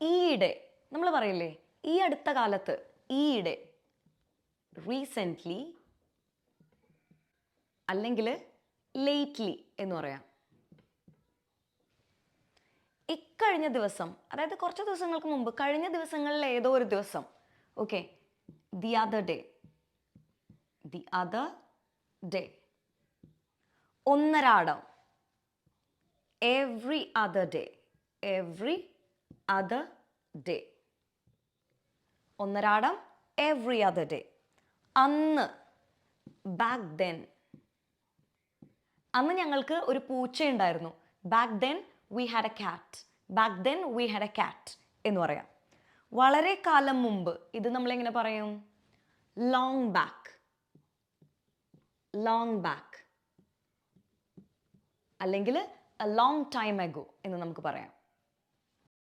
ഈയിടെ നമ്മൾ പറയില്ലേ ഈ അടുത്ത കാലത്ത് ഈയിടെ റീസെന്റ്ലി അല്ലെങ്കിൽ ലേറ്റ്ലി എന്ന് പറയാം. ഇക്കഴിഞ്ഞ ദിവസം അതായത് കുറച്ച് ദിവസങ്ങൾക്ക് മുമ്പ് കഴിഞ്ഞ ദിവസങ്ങളിൽ ഏതോ ഒരു ദിവസം okay the other day the other day ഒന്നരാടം every other day every other day ഒന്നരാടം എവ്രി അതർ ഡേ അന്ന് ബാക്ക് ദെൻ അന്ന് ഞങ്ങൾക്ക് ഒരു പൂച്ചയുണ്ടായിരുന്നു. Back then we had a cat back then we had a cat എന്ന് പറയാം. വളരെ കാലം മുമ്പ് ഇത് നമ്മളെങ്ങനെ പറയും? ലോങ് ബാക്ക് ലോങ് ബാക്ക് അല്ലെങ്കിൽ എ ലോങ് ടൈം എഗോ എന്ന് നമുക്ക് പറയാം.